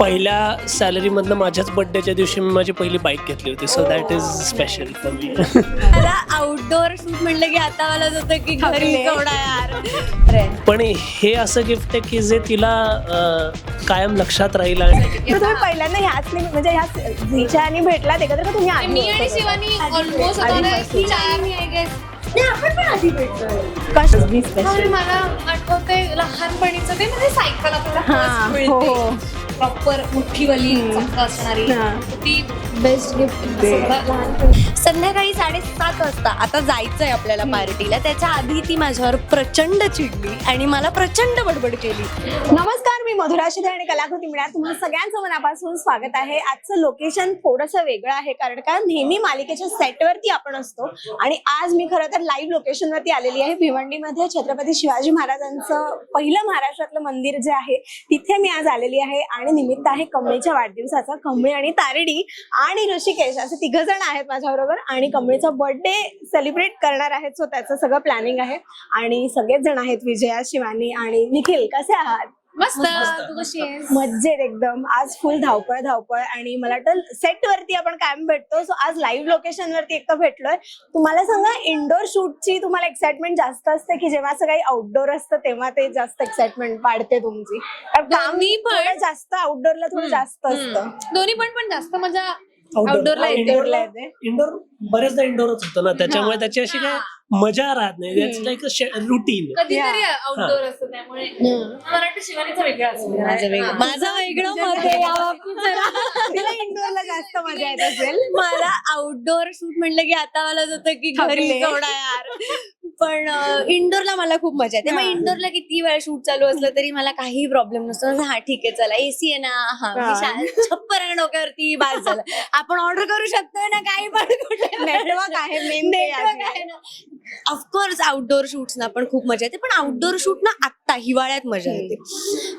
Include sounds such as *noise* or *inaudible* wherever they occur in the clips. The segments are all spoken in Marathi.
पहिल्या सॅलरी मधनं माझ्याच बर्थडेच्या दिवशी मी माझी पहिली बाईक घेतली होती. So that is special for me मला आउटडोअर शूट म्हणलं की आता मला होतं की घरी. केवढा यार. पण हे असं गिफ्ट आहे की जे तिला अं, कायम लक्षात राहील आणि तर तुम्ही पहिल्यांदा ह्याच म्हणजे ह्याच झीच्या आणि भेटलात एकत्र का? तुम्ही आधी मी आणि होता? शिवानी ऑलमोस्ट. चार मी मी special? मला आठवते लहानपणीचं ते म्हणजे सायकल आपल्याला हा, first हो, हो. प्रॉपर मोठीवाली चक्क असणारी. ती बेस्ट गिफ्ट संध्याकाळी साडेसात वाजता आता जायचंय आपल्याला पार्टीला. त्याच्या आधी ती माझ्यावर प्रचंड चिडली आणि मला प्रचंड बडबड केली. नमस्कार. मी मधुरा शिधे आणि कलाकृती मिळात तुम्हाला सगळ्यांचं मनापासून स्वागत आहे. आजचं लोकेशन थोडंसं वेगळं आहे कारण का नेहमी मालिकेच्या सेटवरती आपण असतो. आणि आज मी खरं तर लाईव्ह लोकेशनवरती आलेली आहे. भिवंडीमध्ये छत्रपती शिवाजी महाराजांचं पहिलं महाराष्ट्रातलं मंदिर जे आहे तिथे मी आज आलेली आहे. आणि निमित्त आहे कमळीच्या वाढदिवसाचा. कमळी आणि तारडी आणि ऋषिकेश असे तिघ जण आहेत माझ्याबरोबर. आणि कमळीचा बर्थडे सेलिब्रेट करणार आहेत. सो त्याचं सगळं प्लॅनिंग आहे. आणि सगळेच जण आहेत विजया शिवानी आणि निखिल. कसे आहात? मस्त. तू कशी आहेस? मज्जेत एकदम. आज फुल धावपळ धावपळ. आणि मला वाटतं सेट वरती आपण कायम भेटतो. सो आज लाईव्ह लोकेशन वरती एक भेटलोय. तुम्हाला सांगा इंडोर शूटची तुम्हाला एक्साइटमेंट जास्त असते की जेव्हा असं काही आउटडोर असतं तेव्हा ते जास्त एक्साइटमेंट वाढते तुमची? दोन्ही पण. जास्त आउटडोरला थोडं जास्त असतं. दोन्ही पण पण जास्त मजा आउटडोअरला येते. Indoor ला येते. इंडोर बरेचदा इंडोरच होतं ना. त्याच्यामुळे त्याची अशी काय मजा राहत नाही. लाईक रुटीन कधीतरी आउटडोअर असतं त्यामुळे मला वाटतं शिवानीचा वेगळा असतो. माझं वेगळं. माझं वेगळं मत आहे. या बाबतीत जरा. तिला इंडोरला जास्त मजा येत असेल. मला आउटडोअर शूट म्हणलं की आता मला होतं की घरी थकले. केवढा यार. पण इंडोरला मला खूप मजा येते. मग हा. इंडोरला किती वेळ शूट चालू असलं तरी मला काही प्रॉब्लेम नसतो. असं, हा ठीक आहे चला. एसी आहे ना. हा मी हा. शा- छप्पर आहे डोक्यावरती. बास झालं. आपण ऑर्डर करू शकतोय ना? काही पण Network आहे, main ते नेटवर्क आहे. आहे ना. ऑफकोर्स आउटडोर शूट्स ना पण खूप मजा येते पण आउटडोर शूट ना आत्ता हिवाळ्यात मजा येते.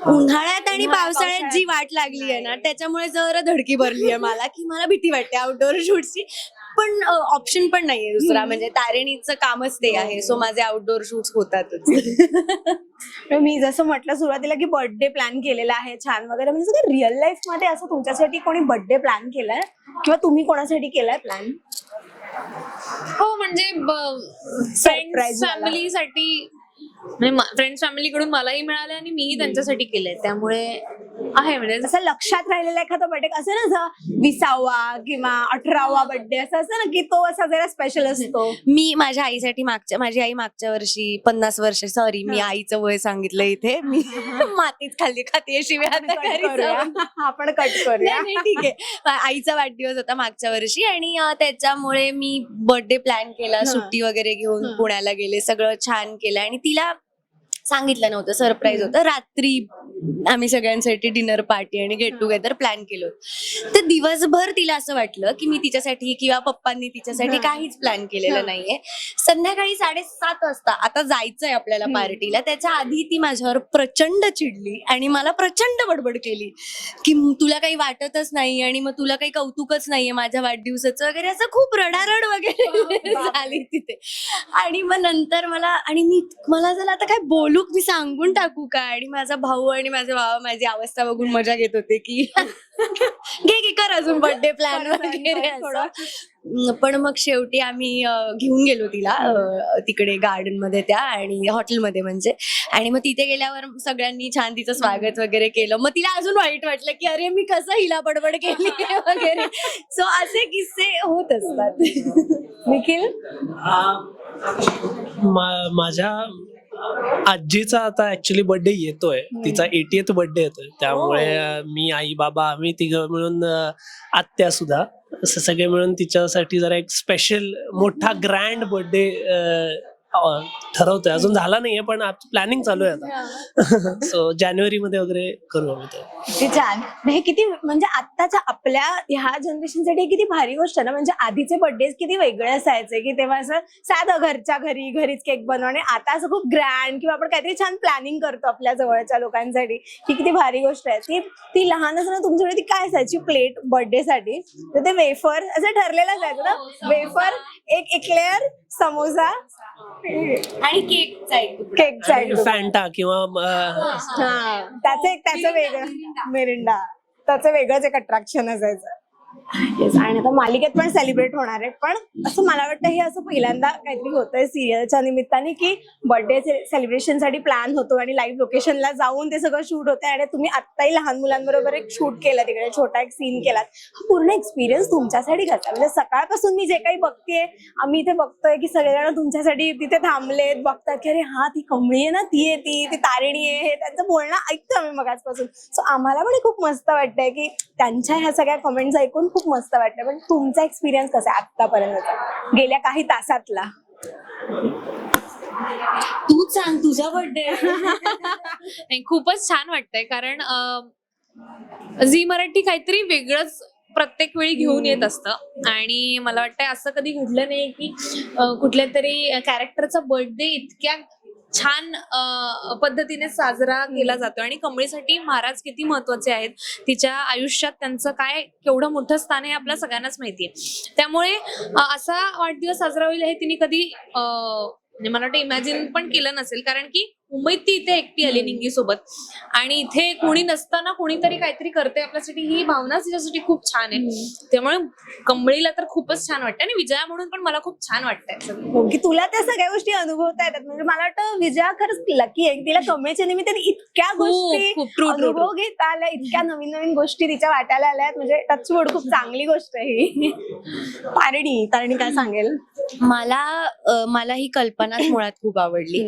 उन्हाळ्यात आणि पावसाळ्यात जी वाट लागली आहे ना त्याच्यामुळे जरा धडकी भरली आहे मला की मला भीती वाटते आउटडोर शूटची पण ऑप्शन पण नाहीये दुसरा म्हणजे तारिणीचं कामच ते आहे सो माझे आउटडोर शूट्स होतातच. तर *laughs* मी जसं म्हटलं सुरुवातीला की बर्थडे प्लॅन केलेला आहे छान वगैरे म्हणजे रिअल लाईफमध्ये असं तुमच्यासाठी कोणी बर्थडे प्लॅन केलाय? किंवा तुम्ही कोणासाठी केलाय प्लॅन हो म्हणजे फ्रेंड्स. फॅमिलीसाठी फ्रेंड्स फॅमिलीकडून मलाही मिळाले आणि मीही त्यांच्यासाठी केलंय त्यामुळे आहे म्हणजे असं लक्षात राहिलेला एखादा बर्थडे असं ना असं विसावा किंवा अठरावा बर्थडे असं असतं ना की तो असा जरा स्पेशल असतो मी माझ्या आईसाठी मागच्या माझी आई मागच्या वर्षी पन्नास वर्ष सॉरी मी. आईचं वय सांगितलं इथे मी मातीच खाल्ली खाते शिवाय. आपण कट करूया ठीक आहे आईचा वाढदिवस होता मागच्या वर्षी आणि त्याच्यामुळे मी बर्थडे प्लॅन केला. सुट्टी वगैरे घेऊन. पुण्याला गेले सगळं छान केलं आणि तिला सांगितलं नव्हतं सरप्राईज होतं. रात्री आम्ही सगळ्यांसाठी डिनर पार्टी आणि गेट टुगेदर प्लॅन केलं होतं. तर दिवसभर तिला असं वाटलं की मी तिच्यासाठी किंवा पप्पांनी तिच्यासाठी. काहीच प्लॅन. केलेलं नाहीये. संध्याकाळी साडेसात वाजता आता जायचंय आपल्याला. पार्टीला. त्याच्या आधी ती माझ्यावर प्रचंड चिडली आणि मला प्रचंड बडबड केली की तुला काही वाटतच नाही आणि मग तुला काही कौतुकच नाहीये माझ्या वाढदिवसाचं वगैरे असं खूप रडारड वगैरे झाली तिथे. आणि मग नंतर मला आणि मी मला जरा आता काय बोलू मी सांगून टाकू का? आणि माझा भाऊ आणि माझा भावा माझी अवस्था बघून मजा घेत होते की *laughs* घे की कर अजून बर्थडे प्लॅन वगैरे. असं. पण मग शेवटी आम्ही अं, घेऊन गेलो तिला अं, तिकडे गार्डनमध्ये त्या आणि हॉटेलमध्ये म्हणजे. आणि मग तिथे गेल्यावर सगळ्यांनी छान तिचं स्वागत वगैरे केलं. मग तिला अजून वाईट वाटलं की अरे मी कसं हिला बडबड केली *laughs* वगैरे. सो असे किस्से होत असतात. *laughs* निखिल? मा- माझ्या आजीचा आता ऍक्च्युली बर्थडे येतोय. तिचा एटीएथ बर्थडे येतोय. त्यामुळे अं, मी आई बाबा आम्ही तिघं मिळून आत्या सुद्धा असं सगळे मिळून तिच्यासाठी जरा एक स्पेशल मोठा ग्रँड बर्थडे ठरवतोय. अजून झाला नाहीये पण प्लॅनिंग चालू आहे आता. सो *laughs* जानेवारी मध्ये वगैरे करू आम्ही ते. किती छान. हे किती म्हणजे आत्ताच्या आपल्या ह्या जनरेशनसाठी किती भारी गोष्ट आहे ना? म्हणजे आधीचे बर्थडे किती वेगळे असायचे की तेव्हा असं साधं घरच्या घरी घरीच केक बनवणे आता असं खूप ग्रँड किंवा आपण काहीतरी छान प्लॅनिंग करतो आपल्या जवळच्या लोकांसाठी. ही किती भारी गोष्ट आहे. ती ती लहान असताना तुमच्याकडे ती काय असायची प्लेट बर्थडे साठी? तर ते वेफर असं ठरलेलं असायचं ना? वेफर एक एक्लेअर समोसा आणि केकचा एक तुकडा. केक साईड फॅन्टा किंवा हा. त्याचं एक त्याचं वेगळं मिरिंडा. आत्ताचं वेगळंच एक अट्रॅक्शन असायचं. येस आणि आता मालिकेत पण सेलिब्रेट होणार आहे. पण असं मला वाटतं हे असं पहिल्यांदा काहीतरी होतंय सिरियलच्या निमित्ताने की बर्थडे सेलिब्रेशनसाठी प्लॅन होतो आणि लाईव्ह लोकेशनला जाऊन ते सगळं शूट होतं आणि तुम्ही आत्ताही लहान मुलांबरोबर एक शूट केलं तिकडे छोटा एक सीन केलात. हा पूर्ण एक्सपिरियन्स तुमच्यासाठी करता म्हणजे सकाळपासून मी जे काही बघतेय आम्ही इथे बघतोय की सगळेजण तुमच्यासाठी तिथे थांबलेत बघतात की अरे हा ती कमळी आहे ना ती आहे ती ती तारिणी आहे हे त्यांचं बोलणं ऐकतो आम्ही मगाचपासून सो आम्हाला पण खूप मस्त वाटतंय की त्यांच्या ह्या सगळ्या कमेंट्स ऐकून खूप मस्त वाटतंय पण तुमचा एक्सपिरियन्स कसा आहे आतापर्यंत गेल्या काही तासातला. तूच सांग तुझा बर्थडे नाही खूपच छान वाटतंय. कारण झी मराठी काहीतरी वेगळंच प्रत्येक वेळी घेऊन येत असतं. आणि मला वाटतंय असं कधी घडलं नाही की कुठल्या तरी कॅरेक्टरचा बर्थडे इतक्या छान पद्धतीने साजरा केला जातो. आणि कमळीसाठी महाराज किती महत्त्वाचे आहेत. तिच्या आयुष्यात त्यांचं काय केवढं मोठं स्थान आहे आपल्या सगळ्यांनाच माहिती आहे. त्यामुळे असा वाढदिवस साजरा होईल हे तिने कधी म्हणजे मला वाटतं इमॅजिन पण केलं नसेल. कारण की मुंबईत ती इथे एकटी आली निंगी सोबत आणि इथे कोणी नसताना कोणीतरी काहीतरी करते आपल्यासाठी. ही भावना तिच्यासाठी खूप छान आहे. त्यामुळे कमळीला तर खूपच छान वाटतं आणि विजया म्हणून पण मला खूप छान वाटतंय. हो की तुला त्या सगळ्या गोष्टी अनुभवता येतात. म्हणजे मला वाटतं विजया खरंच लकी आहे. की तिला कमेच्या निमित्ताने इतक्या खूप, गोष्टी अनुभव घेता आल्या इतक्या नवीन नवीन गोष्टी तिच्या वाट्याला आल्यात म्हणजे टचवूड खूप चांगली गोष्ट आहे ही. तारिणी तारिणी काय सांगेल? मला मला ही कल्पनाच मुळात खूप आवडली.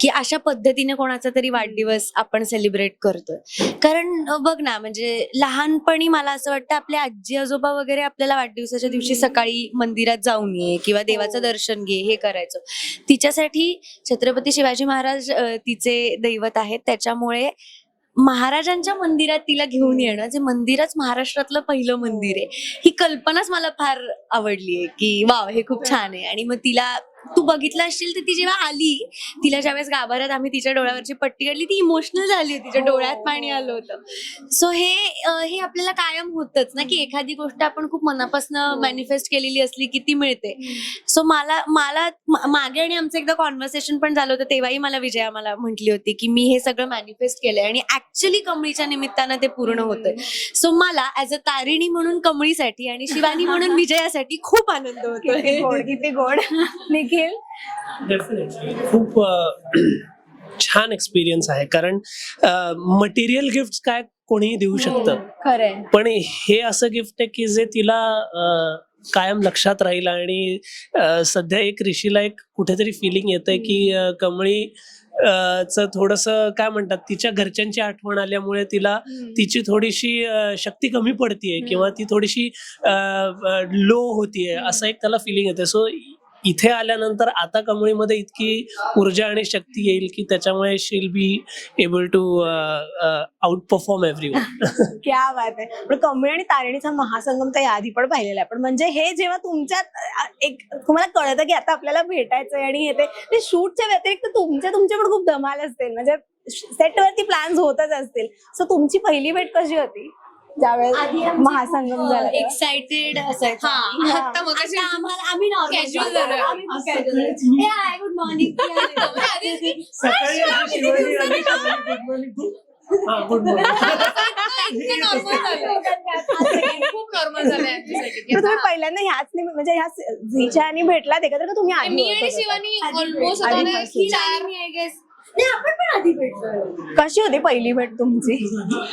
की अशा पद्धतीने कोणाचा तरी वाढदिवस आपण सेलिब्रेट करतोय. कारण बघ ना म्हणजे लहानपणी मला असं वाटतं आपल्या आजी आजोबा वगैरे आपल्याला वाढदिवसाच्या दिवशी सकाळी मंदिरात जाऊन ये किंवा देवाचं दर्शन घे हे करायचं. तिच्यासाठी छत्रपती शिवाजी महाराज तिचे दैवत आहेत. त्याच्यामुळे महाराजांच्या मंदिरात तिला घेऊन येणं जे मंदिरच महाराष्ट्रातलं पहिलं मंदिर आहे ही कल्पनाच मला फार आवडली आहे की वाव हे खूप छान आहे. आणि मग तिला तू बघितलं असशील तर ती जेव्हा आली तिला ज्यावेळेस गाभाऱ्यात आम्ही तिच्या डोळ्यावरची पट्टी काढली ती इमोशनल झाली होती तिच्या डोळ्यात पाणी आलं होतं. सो हे हे आपल्याला कायम होतच ना की एखादी गोष्ट आपण खूप मनापासून मॅनिफेस्ट केलेली असली की ती मिळते. सो मला मला मागे आणि आमचं एकदा कॉन्व्हर्सेशन पण झालं होतं तेव्हाही मला विजया मला म्हटली होती की मी हे सगळं मॅनिफेस्ट केलंय आणि ऍक्च्युली कमळीच्या निमित्तानं ते पूर्ण होतंय. सो मला ऍज अ तारिणी म्हणून कमळीसाठी आणि शिवानी म्हणून *laughs* विजयासाठी खूप आनंद गोड किती गोड. *laughs* निखिल डेफिनेटली खूप *clears throat* छान एक्सपिरियन्स आहे. कारण मटेरियल गिफ्ट काय कोणीही देऊ शकतं. खरंय. पण हे असं गिफ्ट आहे की जे तिला कायम लक्षात राहील आणि सध्या एक ऋषीला एक कुठेतरी फिलिंग येतंय की अ, कमळी च थोडस काय म्हणतात तिच्या घरच्यांची आठवण आल्यामुळे तिला तिची थोडीशी शक्ती कमी पडतीये किंवा ती थोडीशी लो होतीये असं एक त्याला फिलिंग येते सो इथे आल्यानंतर आता कमळीमध्ये इतकी ऊर्जा आणि शक्ती येईल की त्याच्यामुळे she'll be able to outperform every क्या बात आहे. पण कमळी आणि तारिणीचा महासंगम तर आधी पण पाहिलेला आहे. पण म्हणजे हे जेव्हा तुमच्यात एक तुम्हाला कळतं की आता आपल्याला भेटायचंय आणि हे ते शूटच्या व्यतिरिक्त तुमच्या तुमच्या पण खूप धमाल असतील. म्हणजे सेटवरती प्लॅन्स होतच असतील. सो तुमची पहिली भेट कशी होती? ज्यावेळेस महासंगम झाला तेव्हा? एक्साइटेड असायचं हा, आता आम्हाला आम्ही. हे गुड मॉर्निंग गुड. खूप नॉर्मल *laughs* पहिल्यांदा ह्याच म्हणजे ह्या झीच्या आणि भेटलात एकत्र का तुम्ही मी आणि होता? शिवानी ऑलमोस्ट. चार नाही आपण पण आधी भेटलो. कशी होती पहिली भेट तुमची?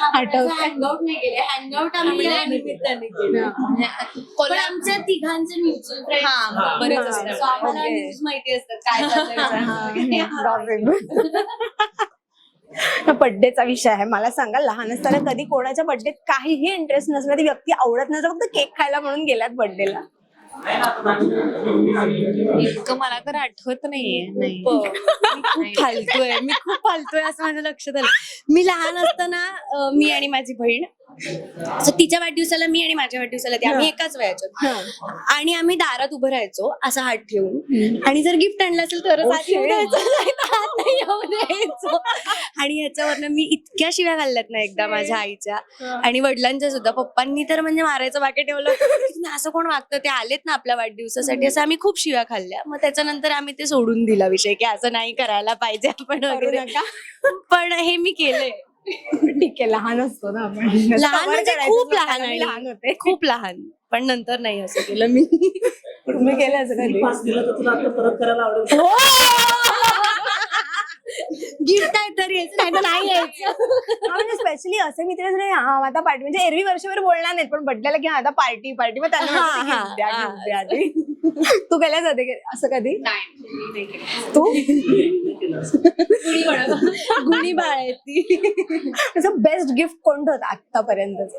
आठवत हँगआउट नाही केले. हँगआउट आम्ही या निमित्ताने केलं. पण कोल्हा- आमच्या तिघांचे म्युच्युअल फ्रेंड बरेच. असतात So आम्हाला Okay. न्यूज माहिती असतात काय चाललंय. बर्थडेचा विषय आहे. मला सांगा लहान असताना कधी कोणाच्या बर्थडेत काहीही इंटरेस्ट नसला ती व्यक्ती आवडत नसलं फक्त केक खायला म्हणून गेल्यात बर्थडेला इतकं मला तर आठवत नाहीये. नाही. खूप फालतोय मी खूप फालतोय असं माझ्या लक्षात आलं मी लहान असताना अं, मी आणि माझी बहीण So तिच्या वाढदिवसाला मी आणि माझ्या वाढदिवसाला ती आम्ही एकाच वयाच्या आणि आम्ही दारात उभं राहायचो असा हात ठेवून. आणि जर गिफ्ट आणलं असेल तरच हात येऊ shit. द्यायचा, नाही तर हात नाही येऊ द्यायचो. आणि ह्याच्यावरनं मी इतक्या शिव्या खाल्ल्यात ना एकदा माझ्या आईच्या. आणि वडिलांच्या सुद्धा. पप्पांनी तर म्हणजे मारायचं बाकी ठेवलं. असं कोण वागतं? ते आलेत ना आपल्या वाढदिवसासाठी. असं आम्ही खूप शिव्या खाल्ल्या. मग त्याच्यानंतर आम्ही ते सोडून दिला विषय की असं नाही करायला पाहिजे आपण वगैरे. पण हे मी केलंय. ठीक आहे लहान असतो ना आपण. लहान म्हणजे करायचं खूप लहान आणि लहान होते. खूप लहान. पण नंतर नाही असं केलं मी. तुम्ही केलं असं कधी? पास दिला तर तुला आता परत करायला आवडेल. हो! गिफ्ट आहे तर यायचं नाही तर नाही यायचं. हा, म्हणजे स्पेशली असे मित्र हा आता पार्टी म्हणजे एरवी वर्षभर बोलणार नाहीत पण बड्डेला की हा, आता पार्टी पार्टी मग त्यांना हा, वाटतं, हा, gift द्या, हा. gift द्या आधी. तू केल्यास होते की- असं कधी? नाही तू? गुणी बाळ आहे ती त्याचं बेस्ट गिफ्ट कोणतं होतं आतापर्यंतच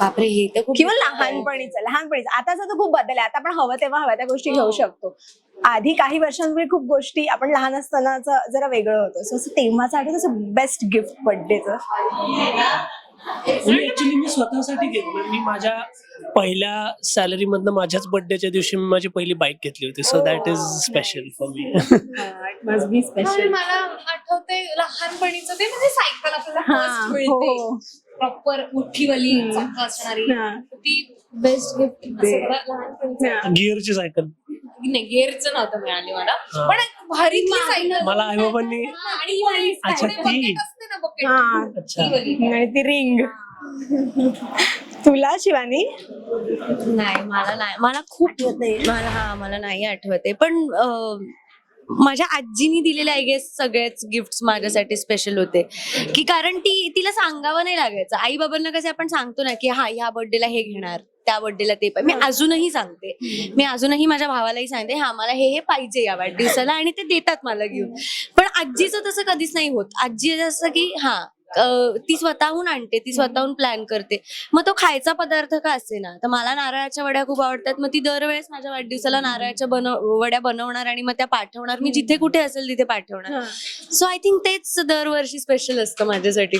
बापरे हे तर खूप किंवा लहानपणीचं लहानपणीचं. आताच तर खूप बदल आहे. आता आपण हवं तेव्हा हव्या त्या गोष्टी घेऊ शकतो. आधी काही वर्षांपूर्वी खूप गोष्टी आपण लहान असतानाच जरा वेगळं होतं. सो आठवत असं बेस्ट गिफ्ट बर्थडेचं ऍक्च्युली मी स्वतःसाठी घेतलं मी माझ्या पहिल्या सॅलरी मधनं माझ्याच बर्थडेच्या दिवशी मी माझी पहिली बाईक घेतली होती. So that is special for me must be पण मला आठवते लहानपणीचं ते म्हणजे सायकल आपल्याला हा. प्रॉपर मोठीवाली चाकं असणारी. हा. ती बेस्ट गिफ्ट लहानपणीचं. गिअरची सायकल. नाही गेअरचं नव्हतं मिळाली मला. पण भारीतली सायकल मला आई बाबांनी आणि ही वाली अच्छा, पुढे ती. bucket असते ना bucket. हा. अच्छा. ती वाली. आणि ती रिंग. तुला शिवानी? नाही मला नाही. मला खूप मला हा मला नाही आठवते पण अं, माझ्या आजीनी दिलेले आय गेस सगळेच गिफ्ट माझ्यासाठी स्पेशल होते. की कारण ती तिला सांगावं नाही लागायचं. आई बाबांना कसे आपण सांगतो ना की हा ह्या बर्थडेला हे घेणार. त्या बर्थडेला ते पाहिजे मी अजूनही सांगते. मी अजूनही माझ्या भावालाही सांगते हा मला हे हे पाहिजे या वाढदिवसाला आणि ते देतात मला घेऊन. पण आजीचं तसं कधीच नाही होत. आजी असं की हा ती स्वतःहून आणते ती स्वतःहून प्लॅन करते. मग तो खायचा पदार्थ का असे ना तर मला नारळाच्या वड्या खूप आवडतात. मग ती दरवेळेस माझ्या वाढदिवसाला नारळाच्या बनव वड्या बनवणार आणि मग त्या पाठवणार. मी जिथे कुठे असेल तिथे पाठवणार. सो आय थिंक तेच दरवर्षी स्पेशल असतं माझ्यासाठी.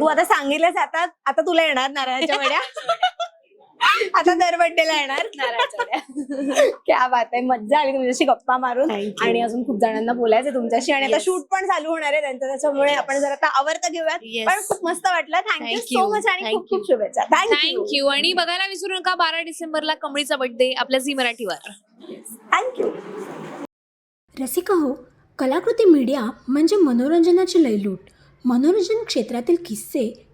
तू आता सांगितलंस आता आता तुला येणार नारळाच्या वड्या. *laughs* आता दर बड्डेला येणार. क्या बात आहे. मज्जा आली तुमच्याशी गप्पा मारून. आणि अजून खूप जणांना बोलायचं तुमच्याशी. आणि आता. शूट पण चालू होणार आहे त्यांचं. त्याच्यामुळे आपण जर आता आवडता घेऊयात. पण खूप मस्त वाटलं. Thank you so. मच आणि खूप खूप. शुभेच्छा. थँक्यू थँक्यू आणि बघायला विसरू नका बारा डिसेंबरला कमळीचा बर्थडे आपल्या झी मराठीवर. थँक्यू रसिका हो कलाकृती मीडिया म्हणजे मनोरंजनाची लयलूट. मनोरंजन क्षेत्रातील किस्से